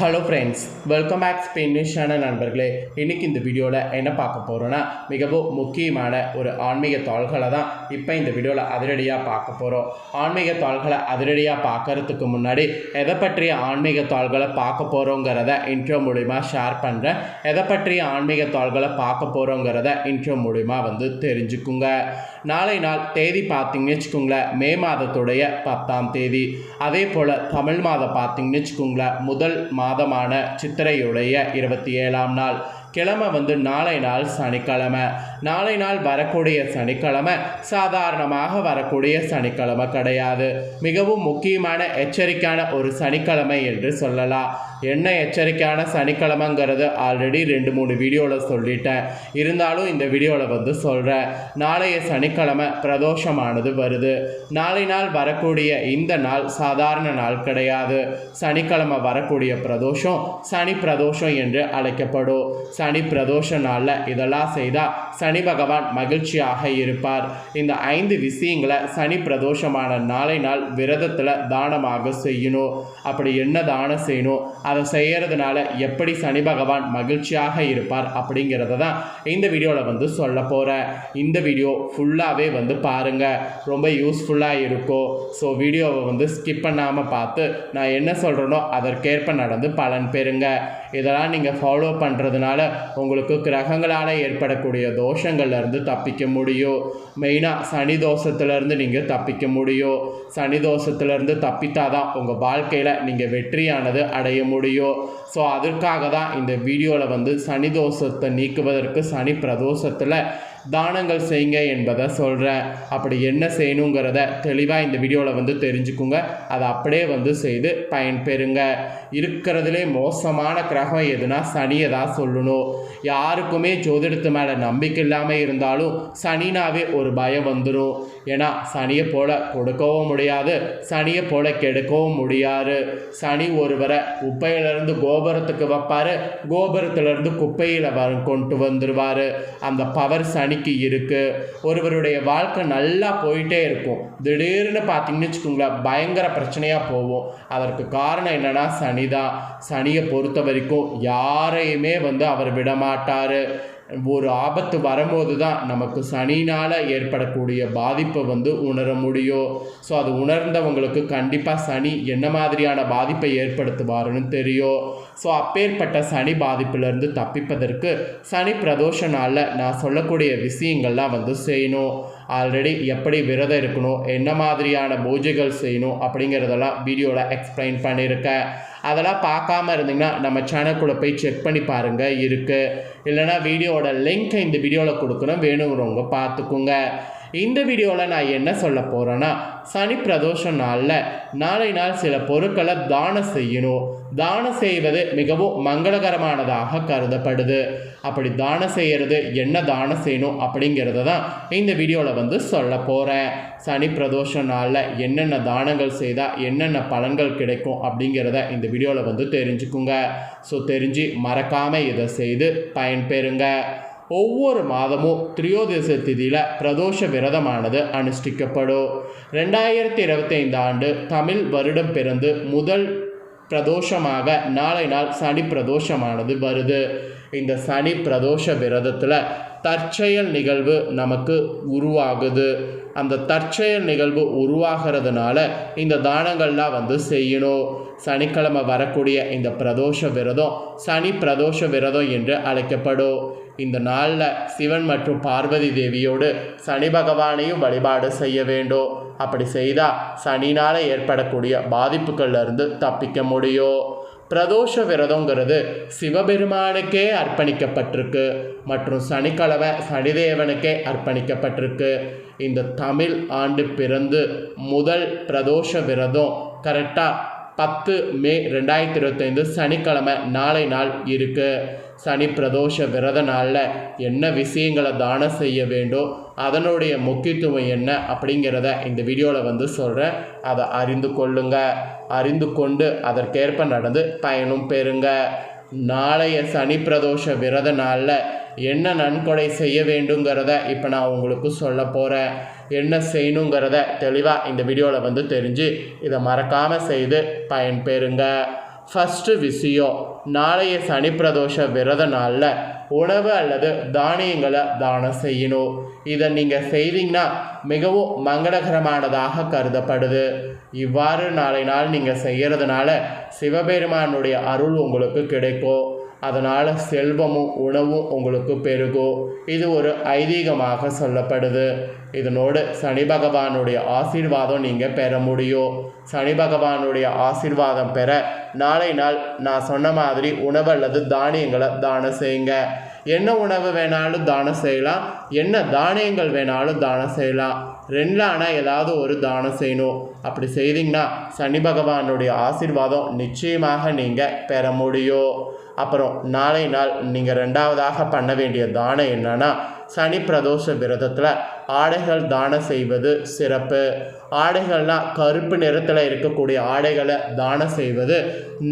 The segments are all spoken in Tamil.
Hello friends welcome back Spain நண்பர்களே. இன்றைக்கி இந்த வீடியோவில் என்ன பார்க்க போகிறோன்னா மிகவும் முக்கியமான ஒரு ஆன்மீக தாள்களை தான் இப்போ இந்த வீடியோவில் அதிரடியாக பார்க்க போகிறோம் ஆன்மீக தாள்களை அதிரடியாக பார்க்கறதுக்கு முன்னாடி எதை பற்றிய ஆன்மீக தாள்களை பார்க்க போகிறோங்கிறத இன்ட்ரோ மூலிமா ஷேர் பண்ணுறேன் எதை பற்றிய ஆன்மீக தாள்களை பார்க்க போகிறோங்கிறத இன்ட்ரோ மூலிமா வந்து தெரிஞ்சுக்குங்க. நாளை நாள் தேதி பார்த்தீங்கன்னு வச்சுக்கோங்களேன் மே மாதத்துடைய பத்தாம் தேதி. அதே போல் தமிழ் மாதம் பார்த்தீங்கன்னு வச்சுக்கோங்களேன் முதல் மாதமான சித்திரையுடைய இருபத்தி ஏழாம் நாள். கிழமை வந்து நாளை நாள் சனிக்கிழமை. நாளை நாள் வரக்கூடிய சனிக்கிழமை சாதாரணமாக வரக்கூடிய சனிக்கிழமை கிடையாது. மிகவும் முக்கியமான எச்சரிக்கையான ஒரு சனிக்கிழமை என்று சொல்லலாம். என்ன எச்சரிக்கையான சனிக்கிழமைங்கிறது ஆல்ரெடி ரெண்டு மூணு வீடியோவில் சொல்லிட்டேன். இருந்தாலும் இந்த வீடியோவில் வந்து சொல்கிறேன் நாளைய சனிக்கிழமை பிரதோஷமானது வருது. நாளை நாள் வரக்கூடிய இந்த நாள் சாதாரண நாள் கிடையாது. சனிக்கிழமை வரக்கூடிய பிரதோஷம் சனி பிரதோஷம் என்று அழைக்கப்படும். சனி பிரதோஷ நாளில் இதெல்லாம் செய்தால் சனி பகவான் மகிழ்ச்சியாக இருப்பார். இந்த ஐந்து விஷயங்களை சனி பிரதோஷமான நாளை நாள் விரதத்தில் தானமாக செய்யணும். அப்படி என்ன தானம் செய்யணும்? அதை செய்கிறதுனால எப்படி சனி பகவான் மகிழ்ச்சியாக இருப்பார் அப்படிங்கிறத தான் இந்த வீடியோவில் வந்து சொல்ல போகிறேன் இந்த வீடியோ ஃபுல்லாகவே வந்து பாருங்கள் ரொம்ப யூஸ்ஃபுல்லாக இருக்கும். ஸோ வீடியோவை வந்து ஸ்கிப் பண்ணாமல் பார்த்து நான் என்ன சொல்கிறேனோ அதற்கேற்ப நடந்து பலன் பெறுங்க. இதெல்லாம் நீங்கள் ஃபாலோ பண்ணுறதுனால உங்களுக்கு கிரகங்களால் ஏற்படக்கூடிய தோஷங்கள்லேருந்து தப்பிக்க முடியும். மெயினாக சனி தோஷத்துலேருந்து நீங்கள் தப்பிக்க முடியும். சனி தோஷத்துலேருந்து தப்பித்தால் தான் உங்கள் வாழ்க்கையில் நீங்கள் வெற்றியானது அடைய முடியும். ஸோ அதற்காக தான் இந்த வீடியோவில் வந்து சனி தோஷத்தை நீக்குவதற்கு சனி பிரதோஷத்தில் தானங்கள் செய்யுங்க என்பதை சொல்கிறேன் அப்படி என்ன செய்யணுங்கிறத தெளிவாக இந்த வீடியோவில் வந்து தெரிஞ்சுக்குங்க. அதை அப்படியே வந்து செய்து பயன்பெறுங்க. இருக்கிறதுலே மோசமான கிரகம் எதுனா சனியை தான் சொல்லணும். யாருக்குமே ஜோதிடத்து மேலே நம்பிக்கை இல்லாமல் இருந்தாலும் சனினாவே ஒரு பயம் வந்துடும் ஏன்னா சனியை போல கொடுக்கவும் முடியாது சனியை போல கெடுக்கவும் முடியாது. சனி ஒருவரை குப்பையிலேருந்து கோபுரத்துக்கு வைப்பார் கோபுரத்துலேருந்து குப்பையில் வ கொண்டு வந்துடுவார் அந்த பவர் சனிக்கு இருக்குது ஒருவருடைய வாழ்க்கை நல்லா போயிட்டே இருக்கும். திடீர்னு பார்த்தீங்கன்னு வச்சுக்கோங்களேன் பயங்கர பிரச்சனையாக போகும். அதற்கு காரணம் என்னென்னா சனி தான் சனியை பொறுத்த வரைக்கும் யாரையுமே வந்து அவர் விடமாட்டார். ஒரு ஆபத்து வரும்போது தான் நமக்கு சனினால் ஏற்படக்கூடிய பாதிப்பை வந்து உணர முடியும். ஸோ அது உணர்ந்தவங்களுக்கு கண்டிப்பாக சனி என்ன மாதிரியான பாதிப்பை ஏற்படுத்துவாருன்னு தெரியும். ஸோ அப்பேற்பட்ட சனி பாதிப்பிலிருந்து தப்பிப்பதற்கு சனி பிரதோஷ நாளில் நான் சொல்லக்கூடிய விஷயங்கள்லாம் வந்து செய்யணும். ஆல்ரெடி எப்படி விரதம் இருக்கணும் என்ன மாதிரியான பூஜைகள் செய்யணும் அப்படிங்கிறதெல்லாம் வீடியோவில் எக்ஸ்பிளைன் பண்ணியிருக்கேன். அதெல்லாம் பார்க்காம இருந்தீங்கன்னா நம்ம சேனல்குள்ளே போய் செக் பண்ணி பாருங்கள் இருக்குது இல்லைனா வீடியோவோட லிங்க்கை இந்த வீடியோவில் கொடுக்குறோம் வேணுங்கிறவங்க பார்த்துக்குங்க. இந்த வீடியோவில் நான் என்ன சொல்ல போகிறேன்னா சனி பிரதோஷ நாளில் நாளை நாள் சில பொருட்களை தானம் செய்யணும். தானம் செய்வது மிகவும் மங்களகரமானதாக கருதப்படுது. அப்படி தானம் செய்கிறது என்ன தானம் செய்யணும் அப்படிங்கிறத தான் இந்த வீடியோவில் வந்து சொல்ல போகிறேன் சனி பிரதோஷ நாளில் என்னென்ன தானங்கள் செய்தால் என்னென்ன பலன்கள் கிடைக்கும் அப்படிங்கிறத இந்த வீடியோவில் வந்து தெரிஞ்சுக்குங்க. ஸோ தெரிஞ்சு மறக்காமல் இதை செய்து பயன்பெறுங்க. ஒவ்வொரு மாதமும் திரியோதச திதியில் பிரதோஷ விரதமானது அனுஷ்டிக்கப்படும். ரெண்டாயிரத்தி இருபத்தைந்து ஆண்டு தமிழ் வருடம் பிறந்து முதல் பிரதோஷமாக நாளை நாள் சனி பிரதோஷமானது வருது. இந்த சனி பிரதோஷ விரதத்தில் தற்செயல் நிகழ்வு நமக்கு உருவாகுது. அந்த தற்செயல் நிகழ்வு உருவாகிறதுனால இந்த தானங்கள்லாம் வந்து செய்யணும். சனிக்கிழமை வரக்கூடிய இந்த பிரதோஷ விரதம் சனி பிரதோஷ விரதம் என்று அழைக்கப்படும். இந்த நாளில் சிவன் மற்றும் பார்வதி தேவியோடு சனி பகவானையும் வழிபாடு செய்ய வேண்டும். அப்படி செய்தால் சனினால் ஏற்படக்கூடிய பாதிப்புகள்லேருந்து தப்பிக்க முடியும். பிரதோஷ விரதங்கிறது சிவபெருமானுக்கே அர்ப்பணிக்கப்பட்டிருக்கு. மற்றும் சனிக்கிழமை சனிதேவனுக்கே அர்ப்பணிக்கப்பட்டிருக்கு. இந்த தமிழ் ஆண்டு பிறந்து முதல் பிரதோஷ விரதம் கரெக்டாக பத்து மே ரெண்டாயிரத்தி இருபத்தைந்து சனிக்கிழமை நாளை நாள் இருக்குது சனி பிரதோஷ விரத நாளில் என்ன விஷயங்களை தானம் செய்ய வேண்டும் அதனுடைய முக்கியத்துவம் என்ன அப்படிங்கிறத இந்த வீடியோவில் வந்து சொல்கிறேன் அதை அறிந்து கொள்ளுங்க. அறிந்து கொண்டு அதற்கேற்ப நடந்து பயனும் பெறுங்க. நாளைய சனி பிரதோஷ விரத நாளில் என்ன நன்கொடை செய்ய வேண்டுங்கிறத இப்போ நான் உங்களுக்கு சொல்ல போகிறேன் என்ன செய்யணுங்கிறத தெளிவாக இந்த வீடியோவில் வந்து தெரிஞ்சு இதை மறக்காமல் செய்து பயன்பெறுங்க. ஃபஸ்ட்டு விஷயம் நாளைய சனி பிரதோஷ விரத நாளில் உணவு அல்லது தானியங்களை தானம் செய்யணும். இதை நீங்கள் செய்தீங்கன்னா மிகவும் மங்களகரமானதாக கருதப்படுது. இவ்வாறு நாளை நாள் நீங்கள் செய்கிறதுனால சிவபெருமானுடைய அருள் உங்களுக்கு கிடைக்கும். அதனால் செல்வமும் உணவும் உங்களுக்கு பெருகும் இது ஒரு ஐதீகமாக சொல்லப்படுது. இதனோடு சனி பகவானுடைய ஆசீர்வாதம் நீங்கள் பெற முடியும் சனி பகவானுடைய ஆசீர்வாதம் பெற நாளை நாள் நான் சொன்ன மாதிரி உணவு அல்லது தானியங்களை தானம் செய்யுங்க. என்ன உணவு வேணாலும் தானம் செய்யலாம். என்ன தானியங்கள் வேணாலும் தானம் செய்யலாம். ரெண்டில் ஆனால் ஏதாவது ஒரு தானம் செய்யணும். அப்படி செய்தீங்கன்னா சனி பகவானுடைய ஆசீர்வாதம் நிச்சயமாக நீங்கள் பெற முடியும். அப்புறம் நாளை நாள் நீங்கள் ரெண்டாவதாக பண்ண வேண்டிய தானம் என்னன்னா சனி பிரதோஷ விரதத்தில் ஆடைகள் தானம் செய்வது சிறப்பு. ஆடைகள்னால் கருப்பு நிறத்தில் இருக்கக்கூடிய ஆடைகளை தானம் செய்வது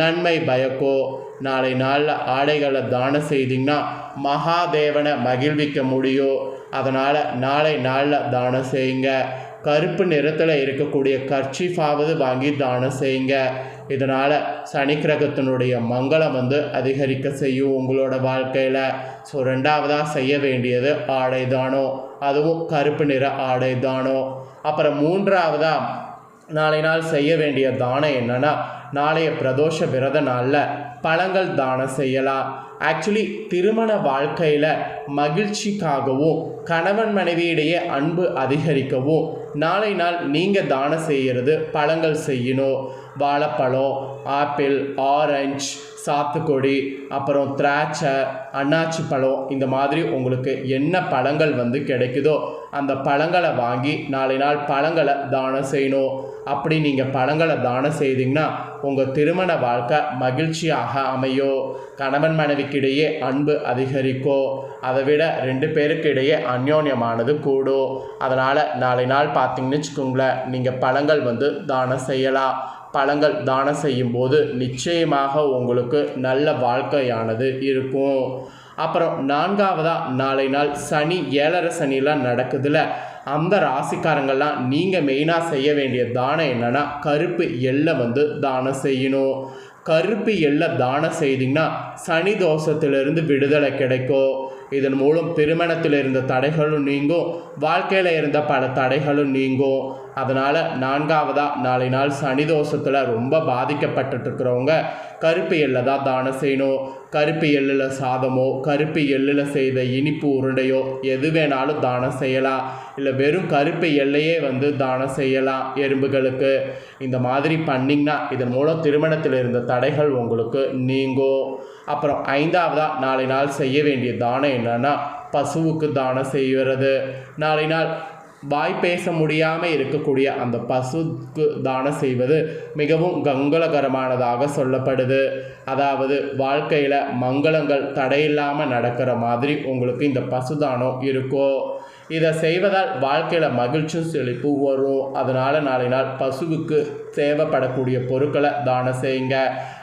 நன்மை பயக்கோ நாளை நாளில் ஆடைகளை தானம் செய்தீங்கன்னா மகாதேவனை மகிழ்விக்க முடியும் அதனால் நாளை நாளில் தானம் செய்யுங்க. கருப்பு நிறத்தில் இருக்கக்கூடிய கர்ச்சிஃபாவது வாங்கி தானம் செய்யுங்க. இதனால் சனி கிரகத்தினுடைய மங்களம் வந்து அதிகரிக்க செய்யும் உங்களோட வாழ்க்கையில். ஸோ ரெண்டாவதாக செய்ய வேண்டியது ஆடை தானம். அதுவும் கருப்பு நிற ஆடை தானம். அப்புறம் மூன்றாவதாக நாளை நாள் செய்ய வேண்டிய தானம் என்னன்னா நாளைய பிரதோஷ விரத நாளில் பழங்கள் தானம் செய்யலாம். ஆக்சுவலி திருமண வாழ்க்கையில் மகிழ்ச்சிக்காகவும் கணவன் மனைவியிடையே அன்பு அதிகரிக்கவும் நாளை நாள் நீங்கள் தானம் செய்கிறது பழங்கள் செய்யணும். வாழைப்பழம் ஆப்பிள் ஆரஞ்சு சாத்துக்கொடி அப்புறம் திராட்சை அன்னாச்சி பழம் இந்த மாதிரி உங்களுக்கு என்ன பழங்கள் வந்து கிடைக்குதோ அந்த பழங்களை வாங்கி நாளை நாள் பழங்களை தானம் செய்யணும். அப்படி நீங்கள் பழங்களை தானம் செய்தீங்கன்னா உங்கள் திருமண வாழ்க்கை மகிழ்ச்சியாக அமையும் கணவன் மனைவிக்கிடையே அன்பு அதிகரிக்கும் அதை விட ரெண்டு பேருக்கு இடையே அந்யோன்யமானது கூடும் அதனால் நாளை நாள் பார்த்தீங்கன்னு வச்சுக்கோங்களேன் நீங்கள் பழங்கள் வந்து தானம் செய்யலாம். பழங்கள் தானம் செய்யும்போது நிச்சயமாக உங்களுக்கு நல்ல வாழ்க்கையானது இருக்கும். அப்புறம் நான்காவதாக நாளை நாள் சனி ஏழரை சனிலாம் நடக்குதுல. அந்த ராசிக்காரங்கள்லாம் நீங்கள் மெயினாக செய்ய வேண்டிய தானம் என்னென்னா கருப்பு எள்ளை வந்து தானம் செய்யணும். கருப்பு எள்ளை தானம் செய்தீங்கன்னா சனி தோஷத்திலிருந்து விடுதலை கிடைக்கும். இதன் மூலம் திருமணத்தில் இருந்த தடைகளும் நீங்கும். வாழ்க்கையில் இருந்த பல தடைகளும் நீங்கும். அதனால் நான்காவதாக நாளை நாள் சனி தோஷத்தில் ரொம்ப பாதிக்கப்பட்டுட்டு இருக்கிறவங்க கருப்பு எல்லை தான் தானம் செய்யணும். கருப்பு எள்ளில் சாதமோ கருப்பு எள்ளில் செய்த இனிப்பு உருண்டையோ எது வேணாலும் தானம் செய்யலாம். இல்லை வெறும் கருப்பு எல்லையே வந்து தானம் செய்யலாம் எறும்புகளுக்கு. இந்த மாதிரி பண்ணிங்கன்னா இதன் மூலம் திருமணத்தில் இருந்த தடைகள் உங்களுக்கு நீங்கும். அப்புறம் ஐந்தாவதாக நாளை நாள் செய்ய வேண்டிய தானம் என்னென்னா பசுவுக்கு தானம் செய்கிறது. நாளை நாள் வாய் பேச முடியாமல் இருக்கக்கூடிய அந்த பசுக்கு தானம் செய்வது மிகவும் கங்கலகரமானதாக சொல்லப்படுது. அதாவது வாழ்க்கையில் மங்களங்கள் தடையில்லாமல் நடக்கிற மாதிரி உங்களுக்கு இந்த பசுதானம் இருக்கும் இதை செய்வதால் வாழ்க்கையில் மகிழ்ச்சியும் செழிப்பு வரும். அதனால் நாளை நாள் பசுவுக்கு தேவைப்படக்கூடிய பொருட்களை தானம் செய்யுங்க.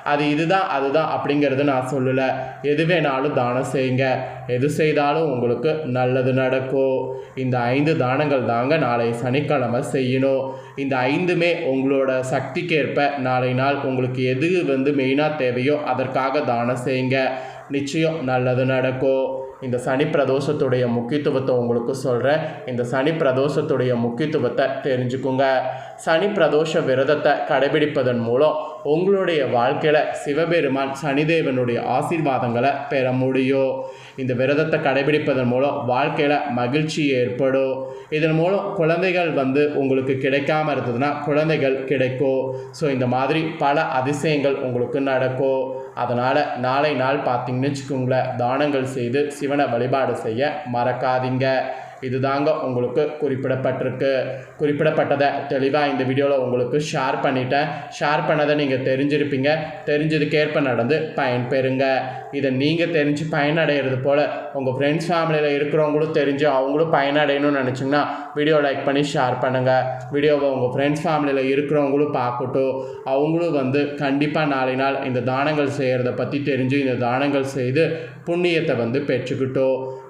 அது இதுதான் அதுதான் அப்படிங்கிறது நான் சொல்லலை. எது வேணாலும் தானம் செய்யுங்க. எது செய்தாலும் உங்களுக்கு நல்லது நடக்கும். இந்த ஐந்து தானங்கள் தாங்க நாளை சனிக்கிழமை செய்யணும். இந்த ஐந்துமே உங்களோட சக்திக்கேற்ப நாளை நாள் உங்களுக்கு எது வந்து மெயினாக தேவையோ அதற்காக தானம் செய்யுங்க. நிச்சயம் நல்லது நடக்கும். இந்த சனி பிரதோஷத்துடைய முக்கியத்துவத்தை உங்களுக்கு சொல்கிறேன் இந்த சனி பிரதோஷத்துடைய முக்கியத்துவத்தை தெரிஞ்சுக்குங்க. சனி பிரதோஷ விரதத்தை கடைபிடிப்பதன் மூலம் உங்களுடைய வாழ்க்கையில் சிவபெருமான் சனிதேவனுடைய ஆசீர்வாதங்களை பெற முடியும். இந்த விரதத்தை கடைபிடிப்பதன் மூலம் வாழ்க்கையில் மகிழ்ச்சி ஏற்படும். இதன் மூலம் குழந்தைகள் வந்து உங்களுக்கு கிடைக்காம இருந்ததுன்னா குழந்தைகள் கிடைக்கும். ஸோ இந்த மாதிரி பல அதிசயங்கள் உங்களுக்கு நடக்கும். அதனால் நாளை நாள் பார்த்தீங்கன்னு வச்சுக்கோங்களேன் தானங்கள் செய்து சிவனை வழிபாடு செய்ய மறக்காதீங்க. இதுதாங்க உங்களுக்கு குறிப்பிடப்பட்டிருக்கு. குறிப்பிடப்பட்டதை தெளிவாக இந்த வீடியோவில் உங்களுக்கு ஷேர் பண்ணிட்டேன். ஷேர் பண்ணதை நீங்கள் தெரிஞ்சிருப்பீங்க. தெரிஞ்சதுக்கேற்ப நடந்து பயன்பெறுங்க. இதை நீங்கள் தெரிஞ்சு பயனடைகிறது போல் உங்கள் ஃப்ரெண்ட்ஸ் ஃபேமிலியில் இருக்கிறவங்களும் தெரிஞ்சு அவங்களும் பயனடையணும்னு நினச்சிங்கன்னா வீடியோ லைக் பண்ணி ஷேர் பண்ணுங்கள் வீடியோவை உங்கள் ஃப்ரெண்ட்ஸ் ஃபேமிலியில் இருக்கிறவங்களும் பார்க்கட்டும். அவங்களும் வந்து கண்டிப்பாக நாளை நாள் இந்த தானங்கள் செய்கிறத பற்றி தெரிஞ்சு இந்த தானங்கள் செய்து புண்ணியத்தை வந்து பெற்றுக்கிட்டோம்.